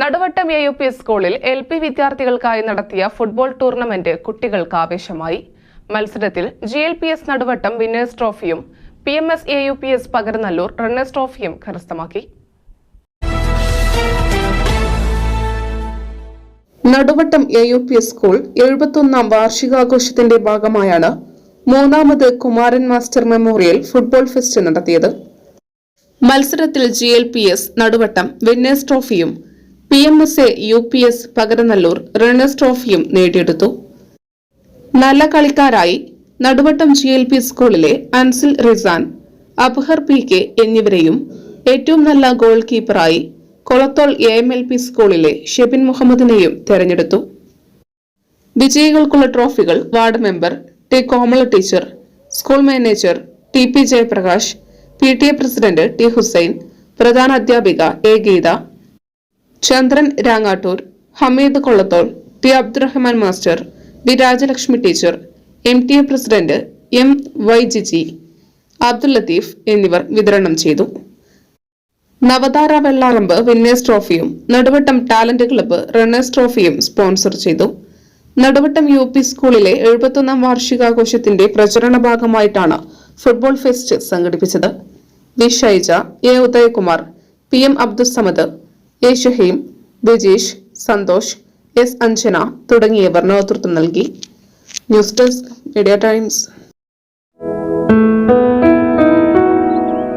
Naduvattom A U P സ്കൂളിൽ L P വിദ്യാർത്ഥികൾക്കായി നടത്തിയ ഫുട്ബോൾ ടൂർണമെന്റ് കുട്ടികൾക്ക് ആവേശമായി. മത്സരത്തിൽ G L P S Naduvattam winners ട്രോഫിയും P M S A U P S Pakaranallur runners ട്രോഫിയും കരസ്ഥമാക്കി. Naduvattam A U P S school എഴുപത്തൊന്നാം വാർഷികാഘോഷത്തിന്റെ ഭാഗമായാണ് മൂന്നാമത് Kumaran master memorial football fest നടത്തിയത്. മത്സരത്തിൽ G L P S Naduvattam winners ട്രോഫിയും P M S A U P S Pakaranallur runners ട്രോഫിയും നേടിയെടുത്തു. നല്ല കളിക്കാരായി Naduvattom G L P സ്കൂളിലെ അൻസിൽ റിസാൻ അബ്ഹർ പി കെ എന്നിവരെയും ഏറ്റവും നല്ല goal കീപ്പറായി Kolathol A M L P സ്കൂളിലെ ഷെബിൻ മുഹമ്മദിനെയും തെരഞ്ഞെടുത്തു. വിജയികൾക്കുള്ള ട്രോഫികൾ ward member T Komala teacher school manager T P Jayaprakash P T A president T Hussain പ്രധാന അധ്യാപിക A Geetha Chandran Rangattur Hameed Kollathol T Abdurahman master V. Rajalakshmi teacher M. T. A president M. Y. Jiji Abdul Latheef എന്നിവർ വിതരണം ചെയ്തു. Navathara വെള്ളാറമ്പ് winners ട്രോഫിയും Naduvattam talent club runners ട്രോഫിയും sponsor ചെയ്തു. Naduvattam U P സ്കൂളിലെ എഴുപത്തൊന്നാം വാർഷികാഘോഷത്തിന്റെ പ്രചരണ ഭാഗമായിട്ടാണ് ഫുട്ബോൾ ഫെസ്റ്റ് സംഘടിപ്പിച്ചത്. V. Shaija A. Udayakumar P. M. Abdussamad A Shaheem Bijeesh Santhosh S Anjana തുടങ്ങിയവർ നേതൃത്വം നൽകി. News desk media times.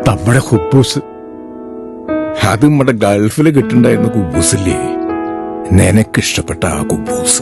നമ്മുടെ ഹുബൂസ്. അത് നമ്മുടെ ഗൾഫിൽ കിട്ടുണ്ടായിരുന്ന കുബൂസില്ലേ? നിനക്കിഷ്ടപ്പെട്ട ആ കുബൂസ്.